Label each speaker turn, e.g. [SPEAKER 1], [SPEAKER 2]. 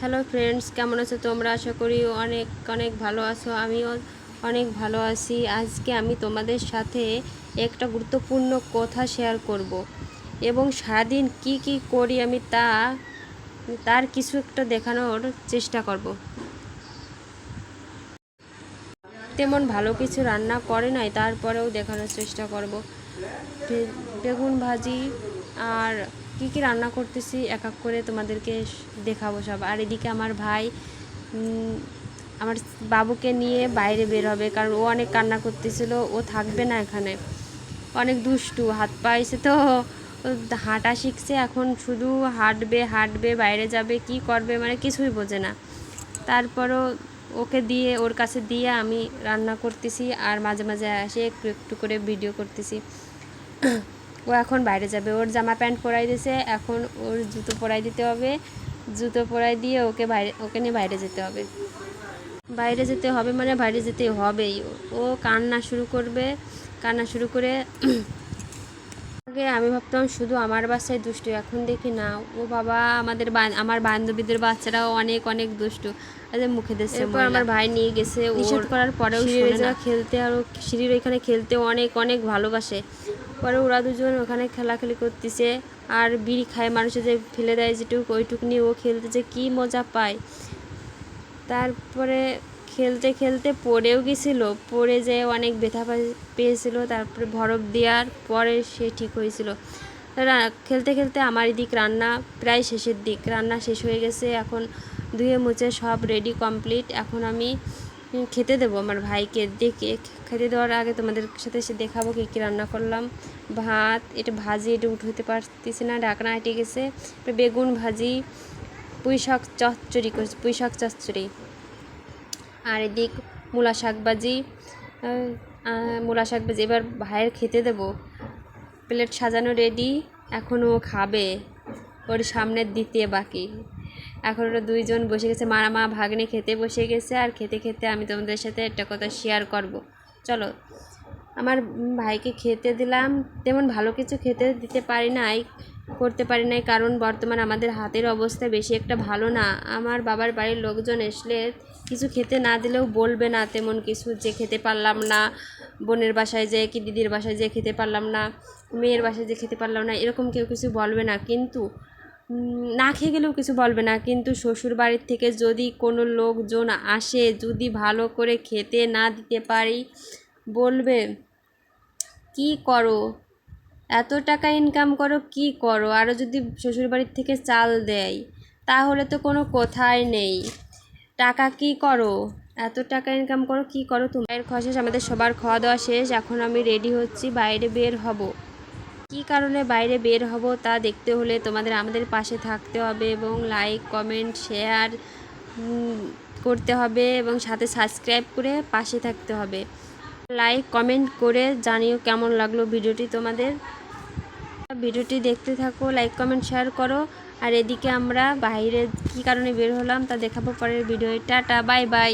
[SPEAKER 1] Hello friends কেমন আছো তোমরা? আশা করি অনেক অনেক ভালো আছো। আমিও অনেক ভালো আছি। আজকে আমি তোমাদের সাথে একটা গুরুত্বপূর্ণ কথা শেয়ার করব। এবং সারাদিন কি কি করি আমি তা, তার কিছু একটা দেখানোর চেষ্টা করব। তেমন ভালো কিছু রান্না করে নাই, তারপরেও দেখানোর চেষ্টা করব। বেগুন ভাজি আর কি কি রান্না করতেছি, এক এক করে তোমাদেরকে দেখাবো সব। আর এদিকে আমার ভাই আমার বাবুকে নিয়ে বাইরে বের হবে, কারণ ও অনেক কান্না করতেছিল, ও থাকবে না এখানে। অনেক দুষ্টু, হাত পাইছে তো হাঁটা শিখছে এখন, শুধু হাঁটবে হাঁটবে, বাইরে যাবে, কি করবে মানে কিছুই বোঝে না। তারপরও ওকে দিয়ে, ওর কাছে দিয়ে আমি রান্না করতেছি, আর মাঝে মাঝে এসে একটু একটু করে ভিডিও করতেছি। ও এখন বাইরে যাবে। ওর জামা প্যান্ট পরাই দিয়েছে এখন ওর জুতো পরাই দিতে হবে। জুতো পরাই দিয়ে ওকে বাইরে ওকে নিয়ে বাইরে যেতে হবে। বাইরে যেতে হবে মানে বাইরে যেতে হবেই। ও কান্না শুরু করবে কান্না শুরু করে আগে আমি ভাবতাম শুধু আমার বাচ্চাই দুষ্টু এখন দেখি না। ও বাবা আমাদের আমার বান্ধবীদের বাচ্চারাও অনেক অনেক দুষ্টু। মুখে দিচ্ছে এরপর আমার ভাই নিয়ে গেছে নিষেধ করার পরেও খেলতে আরও সিঁড়ির ওইখানে খেলতে অনেক অনেক ভালোবাসে। পরে ওরা দুজন ওখানে খেলাখেলি করতেছে আর বিড়ি খায়, মানুষে যে ফেলে দেয় যেটুক ওইটুক নিয়ে ও খেলতেছে কি মজা পায়। তারপরে খেলতে খেলতে পড়েও গেছিল, পড়ে যেয়ে অনেক ব্যথা পেয়েছিল, তারপরে বরফ দেওয়ার পরে সে ঠিক হয়েছিল। খেলতে খেলতে আমার এদিক রান্না প্রায় শেষের দিক, রান্না শেষ হয়ে গেছে, এখন ধুয়ে মুছে সব রেডি কমপ্লিট এখন আমি খেতে দেবো আমার ভাইকে দেখে। খেতে দেওয়ার আগে তোমাদের সাথে এসে দেখাবো কী কী রান্না করলাম। ভাত, এটা ভাজি, এটা উঠতে পারতেছি না ডাকনা হেঁটে গেছে। বেগুন ভাজি, পুঁই শাক চচ্চড়ি করেছি, পুঁই শাক চচ্চড়ি। আর এদিক মূলা শাক ভাজি মূলা শাক ভাজি। এবার ভাইয়ের খেতে দেবো। প্লেট সাজানো রেডি এখনও খাবে। ওর সামনের দিতে বাকি। এখন ওরা দুইজন বসে গেছে মারা মা ভাগ্নে খেতে বসে গেছে আর খেতে খেতে আমি তোমাদের সাথে একটা কথা শেয়ার করব। চলো, আমার ভাইকে খেতে দিলাম, তেমন ভালো কিছু খেতে দিতে পারি নাই, করতে পারি নাই, কারণ বর্তমান আমাদের হাতের অবস্থা বেশি একটা ভালো না। আমার বাবার বাড়ির লোকজন আসলে কিছু খেতে না দিলেও বলবে না তেমন কিছু যে খেতে পারলাম না, বোনের বাসায় যে কি দিদির বাসায় যে খেতে পারলাম না, মেয়ের বাসায় যে খেতে পারলাম না, এরকম কেউ কিছু বলবে না। কিন্তু না খেয়ে গেলেও কিছু বলবে না। কিন্তু শ্বশুর বাড়ির থেকে যদি কোনো লোকজন আসে, যদি ভালো করে খেতে না দিতে পারি, বলবে, কি করো? এত টাকা ইনকাম করো, কি করো? আরও যদি শ্বশুরবাড়ির থেকে চাল দেয়, তাহলে তো কোনো কথাই নেই। টাকা কি করো? এত টাকা ইনকাম করো, কি করো তোমার শেষ আমাদের সবার খাওয়া দাওয়া শেষ। এখন আমি রেডি হচ্ছি, বাইরে বের হব। কী কারণে বাইরে বের হব তা দেখতে হলে তোমাদের আমাদের পাশে থাকতে হবে এবং লাইক কমেন্ট শেয়ার করতে হবে এবং সাথে সাবস্ক্রাইব করে পাশে থাকতে হবে। লাইক কমেন্ট করে জানিও কেমন লাগল ভিডিওটি তোমাদের। ভিডিওটি দেখতে থাকো লাইক কমেন্ট শেয়ার করো। আর এদিকে আমরা বাইরে কী কারণে বের হলাম তা দেখাবো পরের ভিডিও টাটা বাই বাই